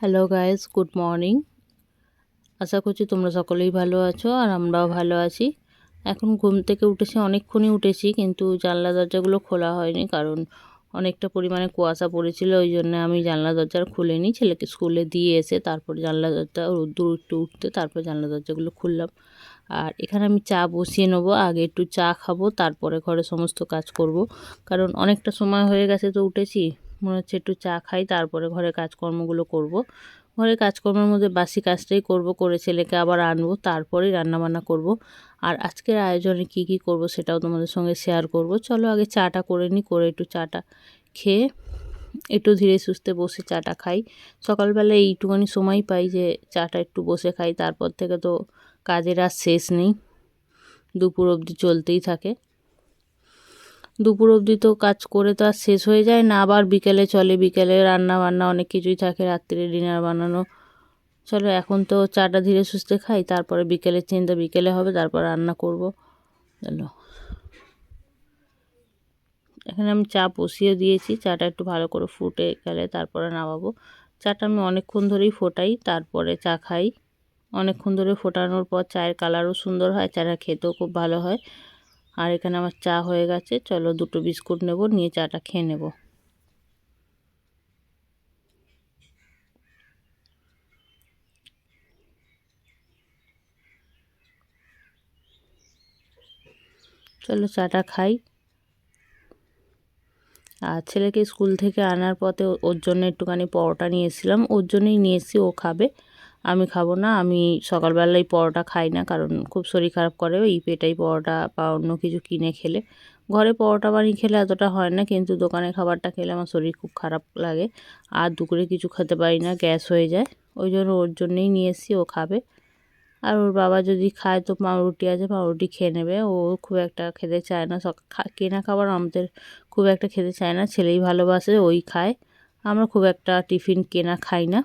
Hello guys good morning আশা করছি তোমরা সকলেই ভালো আছো আর আমরাও ভালো আছি। এখন ঘুম থেকে উঠেছি, অনেকক্ষণই উঠেছি, কিন্তু জানলা দরজাগুলো খোলা হয়নি কারণ অনেকটা পরিমাণে কুয়াশা পড়েছিল, ওই জন্য আমি জানলা দরজা খুলিনি। ছেলেকে স্কুলে দিয়ে এসে তারপর জানলা দরজা, রোদ্দুর একটু উঠতে তারপর জানলা দরজাগুলো খুললাম। আর এখানে আমি চা বসিয়ে নেব, আগে একটু চা খাব, তারপরে ঘরে সমস্ত কাজ করব। কারণ অনেকটা সময় হয়ে গেছে তো উঠেছি। মনে হচ্ছে একটু চা খাই, তারপরে ঘরে কাজকর্মগুলো করব। ঘরে কাজকর্মের মধ্যে বাসি কাজটাই করব, করে ছেলেকে আবার আনব, তারপরেই রান্নাবান্না করব। আর আজকের আয়োজনে কি কি করব সেটাও তোমাদের সঙ্গে শেয়ার করব চলো আগে চাটা করে নিই করে একটু চাটা খেয়ে একটু ধীরে সুস্থে বসে চাটা খাই সকালবেলা এইটুখানি সময় পাই যে চাটা একটু বসে খাই, তারপর থেকে তো কাজের আর শেষ নেই দুপুর অবধি চলতেই থাকে দুপুর অবধি তো কাজ করে তো আর শেষ হয়ে যায় না। আবার বিকেলে চলে, বিকেলে রান্না বান্না অনেক কিছুই থাকে, রাত্রে ডিনার বানানো। চলো এখন তো চাটা ধীরে সুস্থে খাই, তারপরে বিকেলের চিন্তা, বিকেলে হবে, তারপর রান্না করব। চলো। এখানে আমি চা বসিয়ে দিয়েছি, চাটা একটু ভালো করে ফুটে গেলে তারপরে নামাবো। চাটা আমি অনেকক্ষণ ধরেই ফোটাই, তারপরে চা খাই। অনেকক্ষণ ধরে ফোটানোর পর চায়ের কালারও সুন্দর হয়, চাটা খেতেও খুব ভালো হয়। আর এখানে আমার চা হয়ে গেছে। চলো দুটো বিস্কুট নেব, নিয়ে চাটা খেয়ে নেব। চলো চাটা খাই। আর ছেলেকে স্কুল থেকে আনার পথে ওর জন্য একটুখানি পরোটা নিয়ে এসেছিলাম, ওর জন্যই নিয়ে এসেছি, ও খাবে। আমি খাব না, আমি সকালবেলায় পরোটা খাই না, কারণ খুব শরীর খারাপ করে ওই পেটাই পরোটা বা অন্য কিছু কিনে খেলে। ঘরে পরোটা বানিয়ে খেলে এতটা হয় না, কিন্তু দোকানে খাবারটা খেলে আমার শরীর খুব খারাপ লাগে। আর দুপুরে কিছু খেতে পারি না, গ্যাস হয়ে যায়। ওই জন্য ওর জন্যেই নিয়ে এসেছি, ও খাবে। আর ওর বাবা যদি খায় তো পাউরুটি আছে, পাউরুটি খেয়ে নেবে। ও খুব একটা খেতে চায় না কেনা খাবার আমাদের খুব একটা খেতে চায় না, ছেলেই ভালোবাসে, ওই খায়। আমরা খুব একটা টিফিন কেনা খাই না।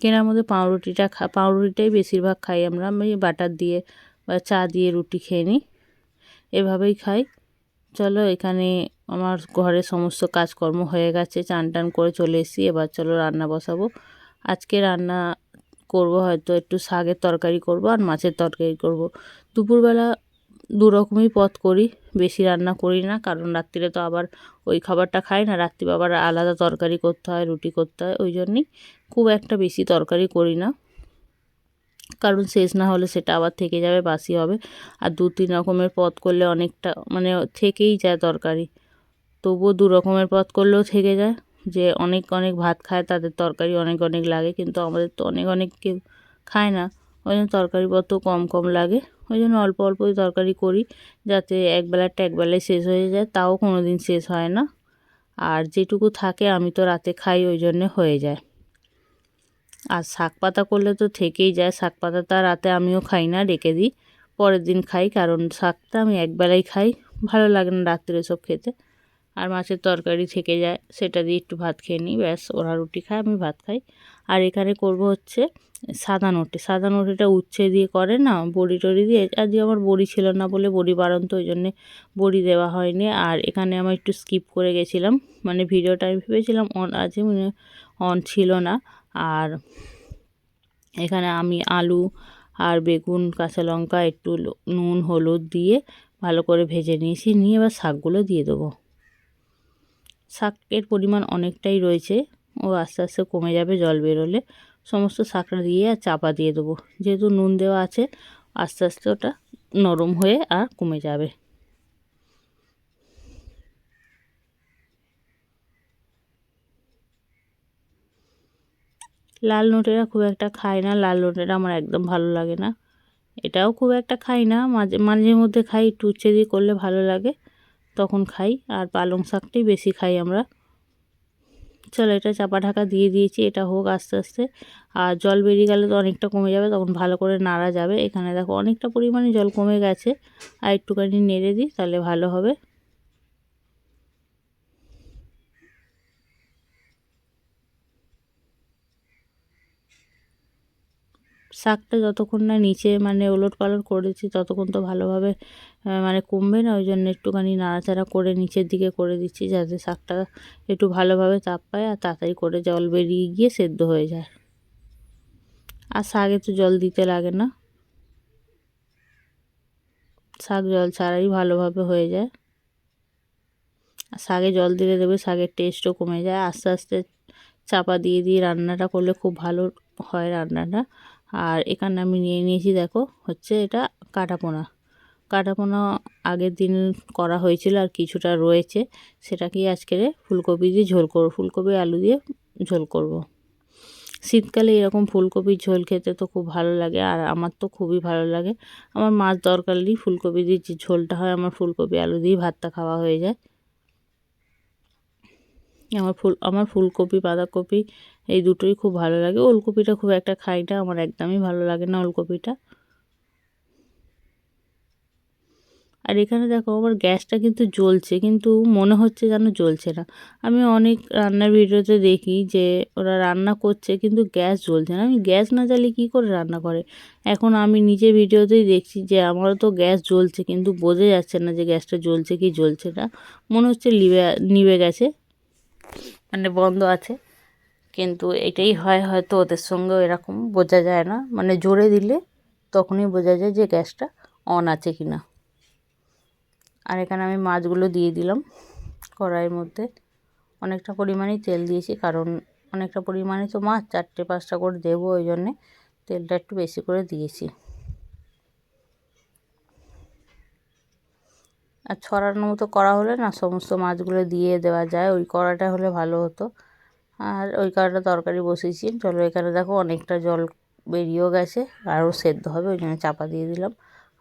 কেনার মধ্যে পাউরুটিটা খা, পাউরুটিটাই বেশিরভাগ খাই আমরা। আমি বাটার দিয়ে বা চা দিয়ে রুটি খেয়ে নিই, এভাবেই খাই। চলো এখানে আমার ঘরে সমস্ত কাজকর্ম হয়ে গেছে, চান টান করে চলে এসেছি, এবার চলো রান্না বসাবো। আজকে রান্না করব হয়তো একটু শাকের তরকারি করব আর মাছের তরকারি করব। দুপুরবেলা দু রকমই পথ করি, বেশি রান্না করি না, কারণ রাত্রিরে তো আবার ওই খাবারটা খাই না, রাত্রি আবার আলাদা তরকারি করতে হয়, রুটি করতে হয়, ওই জন্যই খুব একটা বেশি তরকারি করি না। কারণ শেষ না হলে সেটা আবার থেকে যাবে, বাসি হবে। আর দু তিন রকমের পদ করলে অনেকটা মানে থেকেই যায় তরকারি। তবুও দু রকমের পদ করলেও থেকে যায়। যে অনেক অনেক ভাত খায়, তাদের তরকারি অনেক অনেক লাগে, কিন্তু আমাদের তো অনেক অনেক কেউ খায় না। ওই জন্য তরকারিপত্র কম কম লাগে। ওই জন্য অল্প অল্পই তরকারি করি যাতে একবেলাটা একবেলায় শেষ হয়ে যায়, তাও কোনো দিন শেষ হয় না। আর যেটুকু থাকে আমি তো রাতে খাই, ওই জন্যে হয়ে যায়। আর শাক পাতা করলে তো থেকেই যায়, শাক পাতাটা রাতে আমিও খাই না রেখে দিই, পরের দিন খাই, কারণ শাকটা আমি একবেলাই খাই, ভালো লাগে না রাত্রে সব খেতে। আর মাছের তরকারি থেকে যায়, সেটা দিয়ে একটু ভাত খেয়ে নিই, ব্যাস, ওরা রুটি খায়, আমি ভাত খাই। আর এখানে করব হচ্ছে সাদা নোটে, সাদা নোটিটা উচ্ছে দিয়ে করে না, বড়ি টড়ি দিয়ে আজকে আমার বড়ি ছিল না বলে বড়ি বাড়ন্ত, ওই জন্যে বড়ি দেওয়া হয়নি। আর এখানে আমার একটু স্কিপ করে গেছিলাম মানে ভিডিওটা আমি ভেবেছিলাম অন আছে মানে অন ছিল না। আর এখানে আমি আলু আর বেগুন, কাঁচা লঙ্কা, একটু নুন, হলুদ দিয়ে ভালো করে ভেজে নিয়েছি, নিয়ে এবার শাকগুলো দিয়ে দেবো। শাকের পরিমাণ অনেকটাই রয়েছে, ও আস্তে আস্তে কমে যাবে, জল বেরোলে। সমস্ত শাকটা দিয়ে আর চাপা দিয়ে দেবো। যেহেতু নুন দেওয়া আছে, আস্তে আস্তে ওটা নরম হয়ে আর কমে যাবে। লাল নোটেরা খুব একটা খায় না, লাল নোটেরা আমার একদম ভালো লাগে না। এটাও খুব একটা খাই না, মাঝে মাঝে মধ্যে খাই উচ্ছে দিয়ে করলে ভালো লাগে, তখন খাই। আর পালং শাকটাই বেশি খাই আমরা। চলো এটা চাপা ঢাকা দিয়ে দিয়েছি, এটা হোক আস্তে আস্তে। আর জল বেরিয়ে গেলে তো অনেকটা কমে যাবে, তখন ভালো করে নাড়া যাবে। এখানে দেখো অনেকটা পরিমাণে জল কমে গেছে। আর একটুখানি নেড়ে দিই, তাহলে ভালো হবে। শাকটা যতক্ষণ না নিচে মানে ওলট পালট করেছি, ততক্ষণ তো ভালোভাবে মানে কমবে না, ওই জন্য একটুখানি নাড়াচাড়া করে নিচের দিকে করে দিচ্ছি যাতে শাকটা একটু ভালোভাবে তাপ পায় আর তাড়াতাড়ি করে জল বেরিয়ে গিয়ে সেদ্ধ হয়ে যায়। আর শাকে তো জল দিতে লাগে না। শাক জল ছাড়াই ভালোভাবে হয়ে যায়। আর শাকে জল দিলে দেবে শাকের টেস্টও কমে যায়। আস্তে আস্তে চাপা দিয়ে দিয়ে রান্নাটা করলে খুব ভালো হয় রান্নাটা। আর এখানে আমি নিয়ে নিয়েছি, দেখো, হচ্ছে এটা কাটাপোনা। কাটাপোনা আগের দিন করা হয়েছিল আর কিছুটা রয়েছে সেটাকেই আজকে ফুলকপি দিয়ে ঝোল করব, ফুলকপি আলু দিয়ে ঝোল করব। শীতকালে এরকম ফুলকপির ঝোল খেতে তো খুব ভালো লাগে, আর আমার তো খুবই ভালো লাগে। আমার মাছ দরকারই ফুলকপি দিয়ে যে ঝোলটা হয়, আমার ফুলকপি আলু দিয়ে ভাতটা খাওয়া হয়ে যায়। আমার ফুল, আমার ফুলকপি, বাঁধাকপি এই দুটোই খুব ভালো লাগে। ওলকপিটা খুব একটা খাই না, আমার একদমই ভালো লাগে না ওলকপিটা। আর এখানে দেখো, আমার গ্যাসটা কিন্তু জ্বলছে, কিন্তু মনে হচ্ছে যেন জ্বলছে না। আমি অনেক রান্নার ভিডিওতে দেখি যে ওরা রান্না করছে, কিন্তু গ্যাস জ্বলছে না। আমি গ্যাস না জ্বালিয়ে কী করে রান্না করে? এখন আমি নিজে ভিডিওতেই দেখছি যে আমারও তো গ্যাস জ্বলছে, কিন্তু বোঝা যাচ্ছে না যে গ্যাসটা জ্বলছে কি জ্বলছে না। মনে হচ্ছে লিবে নিভে গেছে মানে বন্ধ আছে। কিন্তু এটাই হয় হয়তো ওদের সঙ্গেও এরকম বোঝা যায় না। মানে জোরে দিলে তখনই বোঝা যায় যে গ্যাসটা অন আছে কি না আর এখানে আমি মাছগুলো দিয়ে দিলাম কড়াইয়ের মধ্যে। অনেকটা পরিমাণেই তেল দিয়েছি কারণ অনেকটা পরিমাণে তো মাছ, চারটে, পাঁচটা করে দেবো ওই জন্যে তেলটা একটু বেশি করে দিয়েছি। আর ছড়ানোর মতো করা হলে না সমস্ত মাছগুলো দিয়ে দেওয়া যায়। ওই কড়াটা হলে ভালো হতো। আর ওই কড়াটা তরকারি বসিয়েছি। চলো এখানে দেখো অনেকটা জল বেরিয়েও গেছে, আরও সেদ্ধ হবে, ওই জন্য চাপা দিয়ে দিলাম।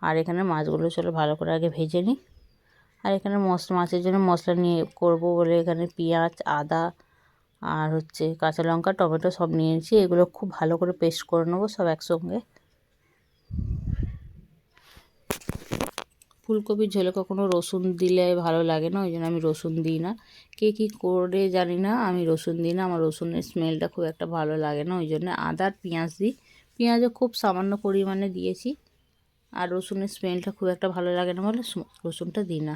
আর এখানে মাছগুলো চলো ভালো করে আগে ভেজে নিই। আর এখানে মশলা মাছের জন্য মশলা নিয়ে করব বলে এখানে পেঁয়াজ, আদা আর হচ্ছে কাঁচা লঙ্কা, টমেটো সব নিয়েছি। এগুলো খুব ভালো করে পেস্ট করে নেব সব একসঙ্গে। ফুলকপির ঝোলে কখনো রসুন দিলে ভালো লাগে না, ওই জন্য আমি রসুন দিই না। কে কী করে জানি না, আমি রসুন দিই না, আমার রসুনের স্মেলটা খুব একটা ভালো লাগে না, ওই জন্য আদার পেঁয়াজ দিই। পেঁয়াজও খুব সামান্য পরিমাণে দিয়েছি, আর রসুনের স্মেলটা খুব একটা ভালো লাগে না বলে রসুনটা দিই না।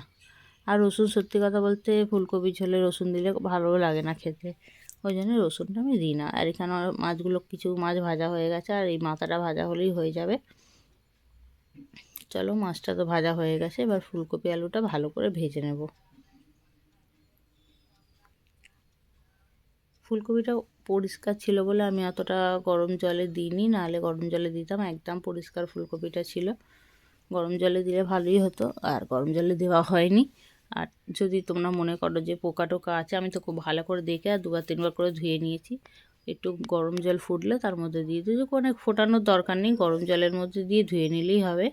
আর রসুন সত্যি কথা বলতে ফুলকপি ঝোলে রসুন দিলে ভালোও লাগে না খেতে, ওই জন্য রসুনটা আমি দিই না। আর এখানে মাছগুলো কিছু মাছ ভাজা হয়ে গেছে, আর এই মাথাটা ভাজা হলেই হয়ে যাবে। চলো মাছটা তো ভাজা হয়ে গেছে, এবার ফুলকপি আলুটা ভালো করে ভেজে নেব। ফুলকপিটা পরিষ্কার ছিল বলে আমি অতটা গরম জলে দিইনি, নাহলে গরম জলে দিতাম, একদম পরিষ্কার ফুলকপিটা ছিল। গরম জলে দিলে ভালোই হতো, আর গরম জলে দেওয়া হয়নি। আর যদি তোমরা মনে করো যে পোকা টোকা আছে, আমি তো খুব ভালো করে দেখে আর দুবার তিনবার করে ধুয়ে নিয়েছি। একটু গরম জল ফুটলে তার মধ্যে দিয়ে দিই, অনেক ফোটানোর দরকার নেই, গরম জলের মধ্যে দিয়ে ধুয়ে নিলেই হবে।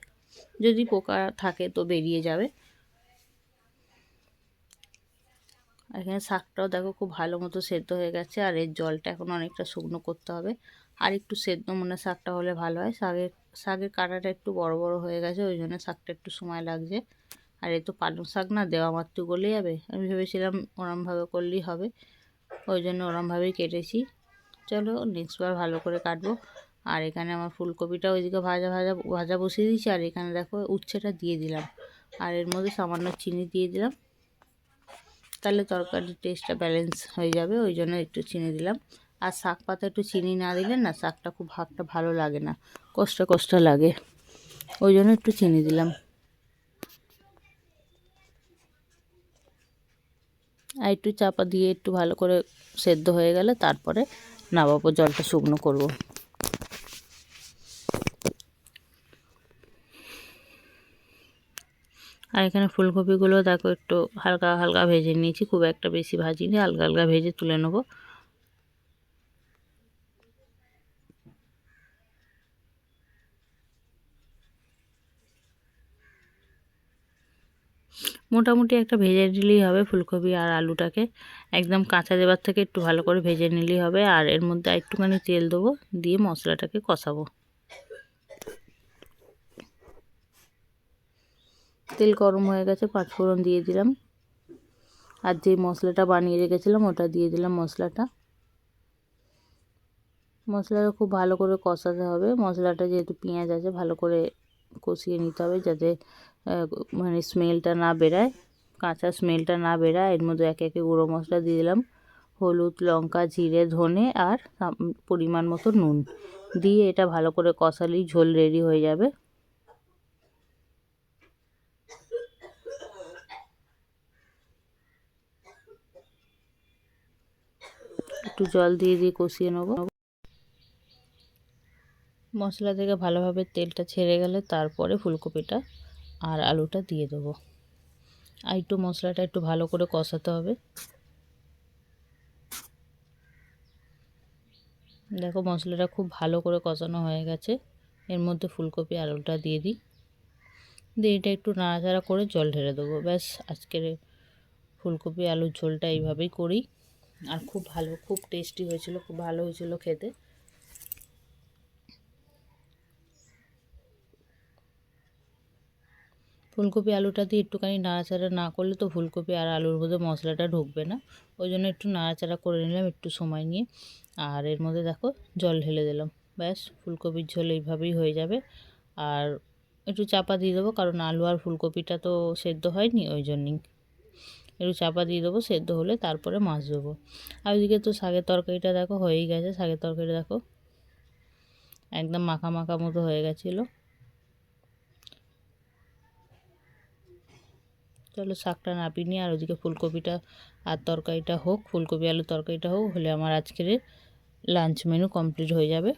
যদি পোকা থাকে তো বেরিয়ে যাবে। এখানে শাকটাও দেখো খুব ভালো মতো সেদ্ধ হয়ে গেছে, আর এর জলটা এখন অনেকটা শুকনো করতে হবে। আর একটু সেদ্ধ মনে শাকটা হলে ভালো হয়। শাকের শাকের কাঁটাটা একটু বড় বড় হয়ে গেছে, ওই জন্য শাকটা একটু সময় লাগছে। আর এ তো পালং শাক না, দেওয়া মাত্র গলে যাবে। আমি ভেবেছিলাম ওরমভাবে করলেই হবে, ওই জন্য ওরমভাবেই কেটেছি। চলো নেক্সটবার ভালো করে কাটবো। আর এখানে আমার ফুলকপিটা ওইদিকে ভাজা ভাজা ভাজা বসিয়ে দিয়েছি। আর এখানে দেখো উচ্ছেটা দিয়ে দিলাম। আর এর মধ্যে সামান্য চিনি দিয়ে দিলাম। তাহলে তরকারির টেস্টটা ব্যালেন্স হয়ে যাবে, ওই জন্য একটু চিনি দিলাম। আর শাক পাতা একটু চিনি না দিলে না শাকটা খুব ভাগটা ভালো লাগে না, কষ্ট কষ্ট লাগে। ওই জন্য একটু চিনি দিলাম। আর একটু চাপা দিয়ে একটু ভালো করে সেদ্ধ হয়ে গেলে তারপরে নামাবো, জলটা শুকনো করব। আর এখানে ফুলকপিগুলো দেখো একটু হালকা হালকা ভেজে নিয়েছি, খুব একটা বেশি ভাজিনি, হালকা হালকা ভেজে তুলে নেব। মোটামুটি একটা ভেজে নিলেই হবে ফুলকপি আর আলুটাকে, একদম কাঁচা দেবার থেকে একটু ভালো করে ভেজে নিলেই হবে। আর এর মধ্যে একটুখানি তেল দেবো, দিয়ে মশলাটাকে কষাবো। তেল গরম হয়ে গেছে, পাঁচফোড়ন দিয়ে দিলাম। আর যে মশলাটা বানিয়ে রেখেছিলাম, ওটা দিয়ে দিলাম মশলাটা। মশলাটা খুব ভালো করে কষাতে হবে। মশলাটা যেহেতু পেঁয়াজ আছে, ভালো করে কষিয়ে নিতে হবে যাতে মানে স্মেলটা না বেরায়। কাঁচা স্মেলটা না বেরায়। এর মধ্যে একে একে গুঁড়ো মশলা দিয়ে দিলাম। হলুদ, লঙ্কা, জিরে, ধনে আর পরিমাণ মতো নুন। দিয়ে এটা ভালো করে কষালেই ঝোল রেডি হয়ে যাবে। একটু জল দিয়ে দিয়ে কষিয়ে নেব। মশলা থেকে ভালোভাবে তেলটা ছেড়ে গেলে তারপরে ফুলকপিটা আর আলুটা দিয়ে দেবো। আর একটু মশলাটা একটু ভালো করে কষাতে হবে। দেখো মশলাটা খুব ভালো করে কষানো হয়ে গেছে। এর মধ্যে ফুলকপি আলুটা দিয়ে দিই। দিয়ে এটা একটু নাড়াচাড়া করে জল ঢেলে দেবো। ব্যাস, আজকের ফুলকপি আলুর ঝোলটা এইভাবেই করি। আর খুব ভালো, খুব টেস্টি হয়েছিল, খুব ভালো হয়েছিল খেতে। ফুলকপি আলুটা দিয়ে একটুখানি নাড়াচাড়া না করলে তো ফুলকপি আর আলুর মধ্যে মশলাটা ঢুকবে না। ওই জন্য একটু নাড়াচাড়া করে নিলাম, একটু সময় নিয়ে। আর এর মধ্যে দেখো, জল ঢেলে দিলাম। ব্যাস, ফুলকপির ঝোল এইভাবেই হয়ে যাবে। আর একটু চাপা দিয়ে দেবো, কারণ আলু আর ফুলকপিটা তো সেদ্ধ হয়নি, ওই জন্যই। একটু চাপা দিয়ে দেবো, সেদ্ধ হলে তারপরে মাছ দেবো। আর ওইদিকে তো শাকের তরকারিটা দেখো হয়েই গেছে, শাকের তরকারি দেখো একদম মাখা মাখা মতো হয়ে গেছিল। চলো শাকটা নাপিয়ে নিয়ে আর ওদিকে ফুলকপিটা আর তরকারিটা হোক, ফুলকপি আলু তরকারিটা হোক, হলে আমার আজকের লাঞ্চ মেনু কমপ্লিট হয়ে যাবে।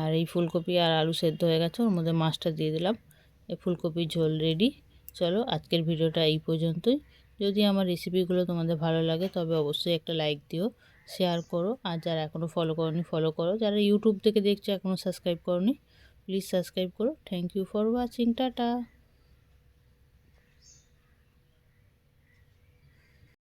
আর এই ফুলকপি আর আলু সেদ্ধ হয়ে গেছে, ওর মধ্যে মাছটা দিয়ে দিলাম। এই ফুলকপির ঝোল রেডি। চলো আজকের ভিডিওটা এই পর্যন্তই। যদি আমার রেসিপিগুলো তোমাদের ভালো লাগে, তবে অবশ্যই একটা লাইক দিও শেয়ার করো। আর যারা এখনও ফলো করনি ফলো করো। যারা ইউটিউব থেকে দেখছ এখনও সাবস্ক্রাইব করনি প্লিজ সাবস্ক্রাইব করো। Thank you for watching tata.